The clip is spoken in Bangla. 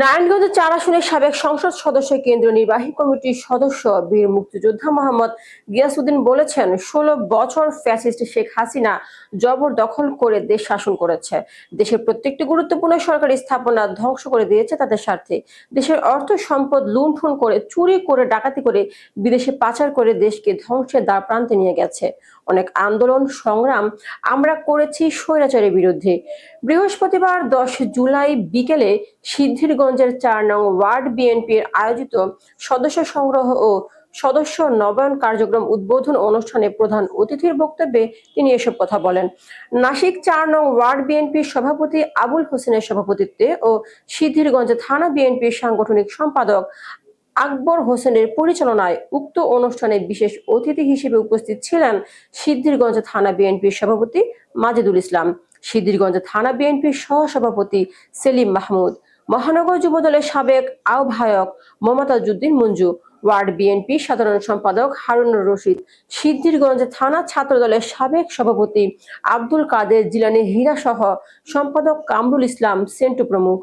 নারায়ণগঞ্জ চার আসনের সাবেক সংসদ সদস্য, কেন্দ্রীয় নির্বাহী কমিটির সদস্য বীর মুক্তিযোদ্ধা মোহাম্মদ গিয়াসউদ্দিন বলেছেন, ষোলো বছর ফ্যাসিস্ট শেখ হাসিনা জবরদখল করে দেশ শাসন করেছে। দেশের প্রত্যেকটি গুরুত্বপূর্ণ সরকারি স্থাপনা ধ্বংস করে দিয়েছে তাদের স্বার্থে। দেশের অর্থ সম্পদ লুণ্ঠন করে, চুরি করে, ডাকাতি করে, বিদেশে পাচার করে দেশকে ধ্বংসের দ্বার প্রান্তে নিয়ে গেছে। অনেক আন্দোলন, সংগ্রাম আমরা করেছি স্বৈরাচারের বিরুদ্ধে। বৃহস্পতিবার দশ জুলাই বিকেলে সিদ্ধিরগঞ্জের চার নং ওয়ার্ড বিএনপির আয়োজিত সদস্য সংগ্রহ ও সদস্য নবায়ন কার্যক্রম উদ্বোধন অনুষ্ঠানে প্রধান অতিথির বক্তব্যে তিনি এসব কথা বলেন। নাসিক চার নং ওয়ার্ড বিএনপির সভাপতি আবুল হোসেনের সভাপতিত্বে ও সিদ্ধিরগঞ্জ থানা বিএনপির সাংগঠনিক সম্পাদক আকবর হোসেনের পরিচালনায় উক্ত অনুষ্ঠানে বিশেষ অতিথি হিসেবে উপস্থিত ছিলেন সিদ্ধিরগঞ্জ থানা বিএনপির সভাপতি মাজেদুল ইসলাম, সিদ্ধিরগঞ্জ থানা বিএনপির সহসভাপতি সেলিম মাহমুদ মহানগর যুবদলের সাবেক আহ্বায়ক মমতাজুদ্দিন মঞ্জু, ওয়ার্ড বিএনপি সাধারণ সম্পাদক হারুনুর রশিদ, সিদ্ধিরগঞ্জ থানা ছাত্রদলের সাবেক সভাপতি আব্দুল কাদের জিলানি হীরা সহ সম্পাদক কামরুল ইসলাম, সেন্টু প্রমুখ।